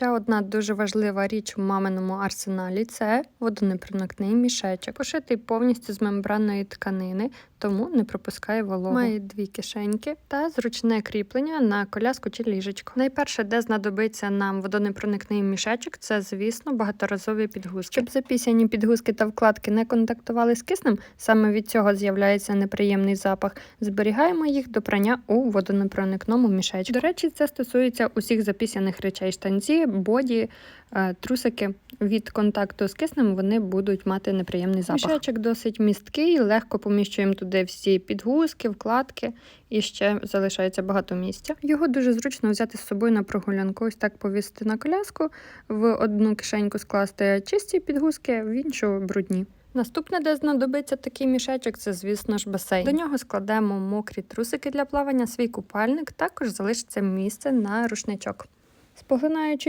Ще одна дуже важлива річ у маминому арсеналі це водонепроникний мішечок, пошитий повністю з мембранної тканини, тому не пропускає вологу. Має дві кишеньки та зручне кріплення на коляску чи ліжечко. Найперше, де знадобиться нам водонепроникний мішечок, це, звісно, багаторазові підгузки. Щоб запісяні підгузки та вкладки не контактували з киснем, саме від цього з'являється неприємний запах. Зберігаємо їх до прання у водонепроникному мішечку. До речі, це стосується усіх запісяних речей: штанці, боді, е, трусики. Від контакту з киснем вони будуть мати неприємний запах. Мішечок досить місткий, легко поміщуємо туди всі підгузки, вкладки і ще залишається багато місця. Його дуже зручно взяти з собою на прогулянку. Ось так повісити на коляску, в одну кишеньку скласти чисті підгузки, в іншу брудні. Наступне, де знадобиться такий мішечок, це, звісно ж, басейн. До нього складемо мокрі трусики для плавання, свій купальник, також залишиться місце на рушничок. Споглинаючи